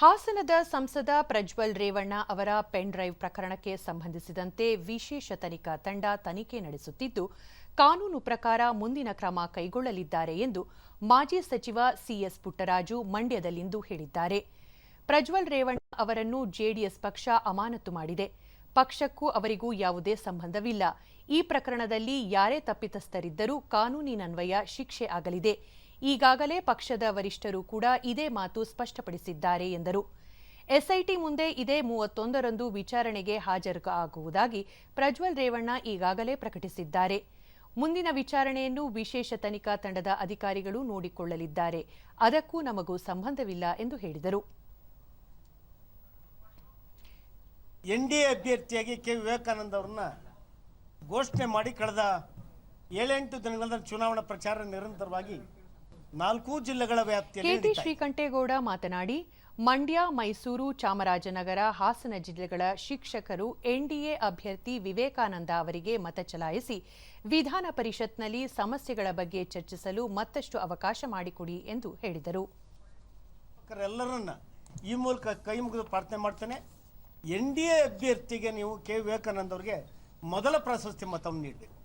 ಹಾಸನದ ಸಂಸದ ಪ್ರಜ್ವಲ್ ರೇವಣ್ಣ ಅವರ ಪೆನ್ ಡ್ರೈವ್ ಪ್ರಕರಣಕ್ಕೆ ಸಂಬಂಧಿಸಿದಂತೆ ವಿಶೇಷ ತನಿಖಾ ತಂಡ ತನಿಖೆ ನಡೆಸುತ್ತಿದ್ದು, ಕಾನೂನು ಪ್ರಕಾರ ಮುಂದಿನ ಕ್ರಮ ಕೈಗೊಳ್ಳಲಿದ್ದಾರೆ ಎಂದು ಮಾಜಿ ಸಚಿವ ಸಿಎಸ್ ಪುಟ್ಟರಾಜು ಮಂಡ್ಯದಲ್ಲಿಂದು ಹೇಳಿದ್ದಾರೆ. ಪ್ರಜ್ವಲ್ ರೇವಣ್ಣ ಅವರನ್ನು ಜೆಡಿಎಸ್ ಪಕ್ಷ ಅಮಾನತು ಮಾಡಿದೆ. ಪಕ್ಷಕ್ಕೂ ಅವರಿಗೂ ಯಾವುದೇ ಸಂಬಂಧವಿಲ್ಲ. ಈ ಪ್ರಕರಣದಲ್ಲಿ ಯಾರೇ ತಪ್ಪಿತಸ್ಥರಿದ್ದರೂ ಕಾನೂನಿನನ್ವಯ ಶಿಕ್ಷೆ ಆಗಲಿದೆ. ಈಗಾಗಲೇ ಪಕ್ಷದ ವರಿಷ್ಠರು ಕೂಡ ಇದೇ ಮಾತು ಸ್ಪಷ್ಟಪಡಿಸಿದ್ದಾರೆ ಎಂದರು. ಎಸ್ಐಟಿ ಮುಂದೆ ಇದೇ ಮೂವತ್ತೊಂದರಂದು ವಿಚಾರಣೆಗೆ ಹಾಜರಾಗುವುದಾಗಿ ಪ್ರಜ್ವಲ್ ರೇವಣ್ಣ ಈಗಾಗಲೇ ಪ್ರಕಟಿಸಿದ್ದಾರೆ. ಮುಂದಿನ ವಿಚಾರಣೆಯನ್ನು ವಿಶೇಷ ತನಿಖಾ ತಂಡದ ಅಧಿಕಾರಿಗಳು ನೋಡಿಕೊಳ್ಳಲಿದ್ದಾರೆ. ಅದಕ್ಕೂ ನಮಗೂ ಸಂಬಂಧವಿಲ್ಲ ಎಂದು ಹೇಳಿದರು. ಎನ್ ಡಿ ಅಭ್ಯರ್ಥಿಯಾಗಿ ಕೆ. ವಿವೇಕಾನಂದ ಅವರನ್ನ ಘೋಷಣೆ ಮಾಡಿ ಕಳೆದ ಏಳೆಂಟು ದಿನಗಳ ಚುನಾವಣಾ ಪ್ರಚಾರ ನಿರಂತರವಾಗಿ ನಾಲ್ಕು ಜಿಲ್ಲೆಗಳ ವ್ಯಾಪ್ತಿಯಲ್ಲಿ ಕೆಟಿ ಶ್ರೀಕಂಠೇಗೌಡ ಮಾತನಾಡಿ ಮಂಡ್ಯ ಮೈಸೂರು ಚಾಮರಾಜನಗರ ಹಾಸನ ಜಿಲ್ಲೆಗಳ ಶಿಕ್ಷಕರು ಎನ್ಡಿಎ ಅಭ್ಯರ್ಥಿ ವಿವೇಕಾನಂದ ಅವರಿಗೆ ಮತ ಚಲಾಯಿಸಿ ವಿಧಾನ ಪರಿಷತ್ನಲ್ಲಿ ಸಮಸ್ಯೆಗಳ ಬಗ್ಗೆ ಚರ್ಚಿಸಲು ಮತ್ತಷ್ಟು ಅವಕಾಶ ಮಾಡಿಕೊಡಿ ಎಂದು ಹೇಳಿದರು. ಎಲ್ಲರನ್ನ ಈ ಮೂಲಕ ಕೈ ಮುಗಿದು ಪ್ರಾರ್ಥನೆ ಮಾಡ್ತೇನೆ. ಎನ್ ಡಿ ಎ ಅಭ್ಯರ್ಥಿಗೆ ನೀವು ಕೆ. ವಿವೇಕಾನಂದ ಅವರಿಗೆ ಮೊದಲ ಪ್ರಶಸ್ತಿ ಮತವನ್ನು ನೀಡಬೇಕು.